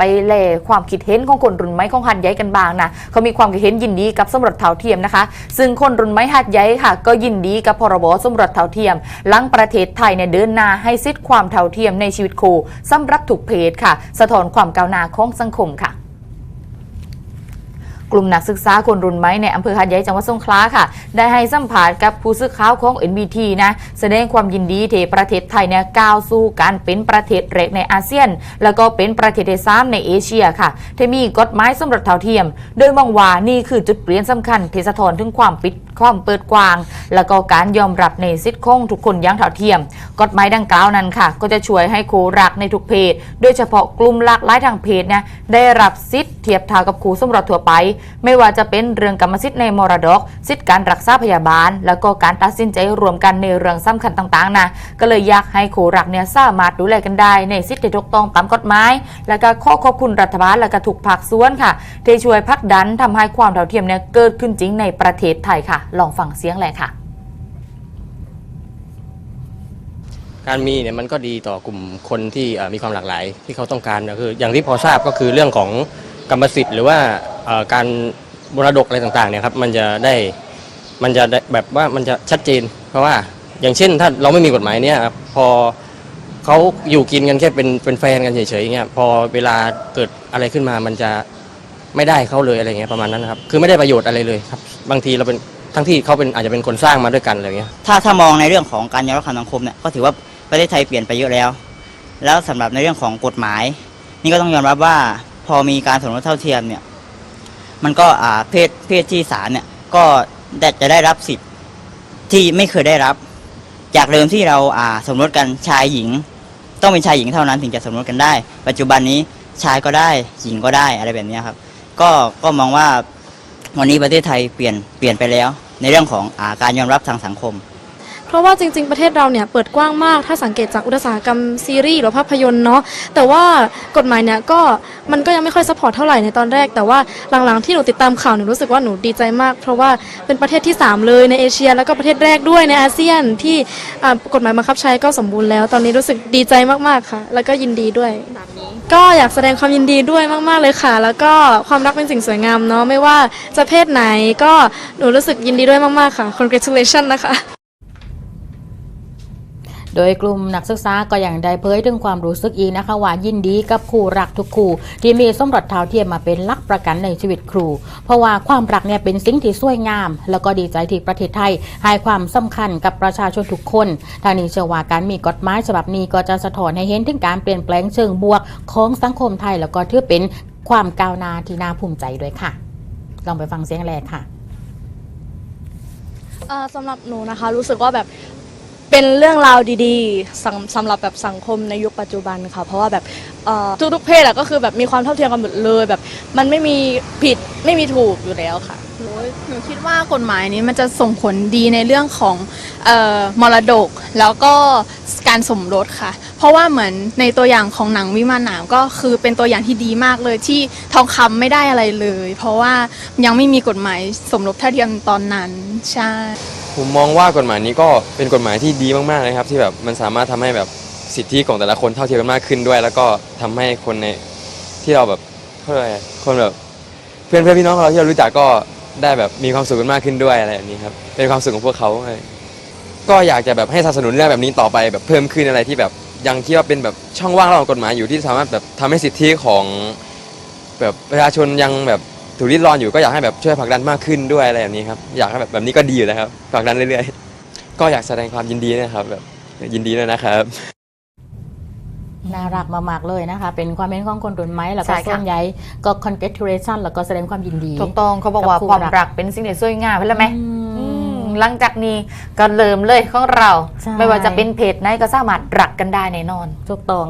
ไปเล่ความคิดเห็นของคนรุ่นไม้ของหัดใหญ่กันบ้างนะเขามีความคิดเห็นยินดีกับสมรสเท่าเทียมนะคะ ซึ่งคนรุ่นไม้หัดใหญ่ค่ะ ก็ยินดีกับพรบสมรสเท่าเทียมหลังประเทศไทยเนี่ยเดินหน้าให้สิทธิความเท่าเทียมในชีวิตคู่สำหรับถูกเพศค่ะ สะท้อนความก้าวหน้าของสังคมค่ะ กลุ่มนักศึกษาคนรุ่นใหม่ในอำเภอหาดใหญ่จังหวัดสงขลาค่ะ ได้ให้สัมภาษณ์กับผู้สื่อข่าวของ NBT นะแสดงความยินดีที่ประเทศไทยเนี่ยก้าวสู่การเป็นประเทศแรกในอาเซียน แล้วก็เป็นประเทศที่สามในเอเชียค่ะที่มีกฎหมายสมรสเท่าเทียม โดยมองว่านี่คือจุดเปลี่ยนสำคัญที่สะท้อนถึงความปิดความเปิดกว้าง แล้วก็การยอมรับในสิทธิของทุกคนอย่างเท่าเทียม กฎหมายดังกล่าวนั้นค่ะ ก็จะช่วยให้คู่รักในทุกเพศ โดยเฉพาะกลุ่มหลากหลายทางเพศเนี่ยได้รับสิทธิเทียบเท่ากับคู่สมรสทั่วไปไม่ว่าจะเป็นเรื่องกรรมสิทธิ์ในมรดก สิทธิการรักษาพยาบาล แล้วก็การตัดสินใจรวมกันในเรื่องสำคัญต่างๆนะก็เลยอยากให้คู่รักเนี่ยสามารถดูแลกันได้ในสิทธิที่ถูกต้องตามกฎหมายแล้วก็ข้อขอบคุณรัฐบาลและก็ทุกภาคส่วนค่ะที่ช่วยผลักดันทำให้ความเท่าเทียมเนี่ยเกิดขึ้นจริงในประเทศไทยค่ะ ลองฟังเสียงเลยค่ะการมีเนี่ยมันก็ดีต่อกลุ่มคนที่มีความหลากหลายที่เขาต้องการก็คือ อย่างที่พอทราบก็คือเรื่องของกรรมสิทธิ์หรือว่า การมรดกอะไรต่างๆเนี่ยครับมันจะได้มันจะได้แบบว่ามันจะชัดเจน เพราะว่าอย่างเช่นถ้าเราไม่มีกฎหมายเนี่ยครับพอเขาอยู่กินกันแค่เป็นเป็นแฟนกันเฉยๆอย่างเงี้ยพอเวลาเกิดอะไรขึ้นมามันจะไม่ได้เขาเลยอะไรเงี้ยประมาณนั้นนะครับคือไม่ได้ประโยชน์อะไรเลยครับบางทีเราเป็นทั้งที่เขาเป็นอาจจะเป็นคนสร้างมาด้วยกันอะไรเงี้ยถ้าถ้ามองในเรื่องของการยอมรับความสังคมเนี่ยก็ถือว่าประเทศไทยเปลี่ยนไปเยอะแล้ว แล้วสำหรับในเรื่องของกฎหมาย นี่ก็ต้องยอมรับว่าพอมีการสมรสเท่าเทียมเนี่ย มันก็อ่าเพศเพศที่สามเนี่ยก็ได้จะได้รับสิทธิ์ที่ไม่เคยได้รับ จากเดิมที่เราอ่าสมรสกันชายหญิง ต้องเป็นชายหญิงเท่านั้นถึงจะสมรสกันได้ ปัจจุบันนี้ชายก็ได้หญิงก็ได้อะไรแบบนี้ครับ ก็ก็มองว่าวันนี้ประเทศไทยเปลี่ยนเปลี่ยนไปแล้ว ในเรื่องของอาการยอมรับทางสังคม เพราะว่าจริง ๆ ประเทศเราเนี่ยเปิดกว้างมาก ถ้าสังเกตจากอุตสาหกรรมซีรีส์หรือภาพยนตร์เนาะแต่ว่ากฎหมายเนี่ยก็มันก็ยังไม่ค่อยซัพพอร์ตเท่าไหร่ในตอนแรก แต่ว่าหลังๆที่หนูติดตามข่าวหนูรู้สึกว่าหนูดีใจมาก เพราะว่าเป็นประเทศที่ 3 เลยในเอเชีย แล้วก็ประเทศแรกด้วยในอาเซียนที่อ่ากฎหมายบังคับใช้ก็สมบูรณ์แล้ว ตอนนี้รู้สึกดีใจมากๆค่ะ แล้วก็ยินดีด้วย ก็อยากแสดงความยินดีด้วยมาก ๆ เลยค่ะ แล้วก็ความรักเป็นสิ่งสวยงามเนาะไม่ว่าจะเพศไหนก็หนูรู้สึกยินดีด้วยมาก ๆ ค่ะ congratulation นะคะ โดยกลุ่มนักศึกษาก็ยังได้เผยถึงความรู้สึกอีกนะคะว่ายินดีกับครูรักทุกครูที่มีสมรสเท่าเทียมมาเป็นหลักประกันในชีวิตครู เพราะว่าความรักเนี่ยเป็นสิ่งที่สวยงาม แล้วก็ดีใจที่ประเทศไทยให้ความสำคัญกับประชาชนทุกคนทางนี้เชื่อว่าการมีกฎหมายฉบับนี้ก็จะสะท้อนให้เห็นถึงการเปลี่ยนแปลงเชิงบวกของสังคมไทย แล้วก็ถือเป็นความก้าวหน้าที่น่าภูมิใจด้วยค่ะ ลองไปฟังเสียงแรกค่ะสำหรับหนูนะคะ รู้สึกว่าแบบ เป็นเรื่องราวดีๆสำสำหรับแบบสังคมในยุคปัจจุบันค่ะ เพราะว่าแบบเอ่อทุกๆเพศอะก็คือแบบมีความเท่าเทียมกันหมดเลยแบบ มันไม่มีผิดไม่มีถูกอยู่แล้วค่ะ โอ้ยหนูคิดว่ากฎหมายนี้มันจะส่งผลดีในเรื่องของเออมรดกแล้วก็การสมรสค่ะ เพราะว่าเหมือนในตัวอย่างของหนังวิมานหนามก็คือเป็นตัวอย่างที่ดีมากเลยที่ทองคำไม่ได้อะไรเลย เพราะว่ายังไม่มีกฎหมายสมรสเท่าเทียมตอนนั้นใช่ ผมมองว่ากฎหมายนี้ก็เป็นกฎหมายที่ดีมากๆนะครับ ที่แบบมันสามารถทำให้แบบสิทธิของแต่ละคนเท่าเทียมกันมากขึ้นด้วย แล้วก็ทำให้คนในที่เราแบบเขาเรียกอะไรคนแบบเพื่อนเพื่อนพี่น้องเราที่เรารู้จักก็ได้แบบมีความสุขกันมากขึ้นด้วยอะไรแบบนี้ครับเป็นความสุขของพวกเขา ก็อยากจะแบบให้สนับสนุนเรื่องแบบนี้ต่อไปแบบเพิ่มขึ้นอะไรที่แบบยังคิดว่าเป็นแบบช่องว่างระหว่างกฎหมายอยู่ที่สามารถแบบทำให้สิทธิของแบบประชาชนยังแบบ ถูกริดรอนอยู่ก็อยากให้แบบช่วยผลักดันมากขึ้นด้วยอะไรแบบนี้ครับอยากให้แบบแบบนี้ก็ดีอยู่แล้วครับผลักดันเรื่อยๆ ก็อยากแสดงความยินดีนะครับแบบยินดีด้วยนะครับ น่ารักมากๆเลยนะคะ เป็นความเห็นของคนรุ่นใหม่แล้วใช่ก็ค่ะ ส่วนใหญ่ก็ congratulation แล้วก็แสดงความยินดี ถูกต้องเขาบอกว่ากับคู่ความรัก รักเป็นสิ่งที่สวยงามเห็นแล้วไหม อืม อืมหลังจากนี้ก็เริ่มเลยของเรา ใช่ ไม่ว่าจะเป็นเพจไหนก็สามารถรักกันได้แน่นอน ถูกต้อง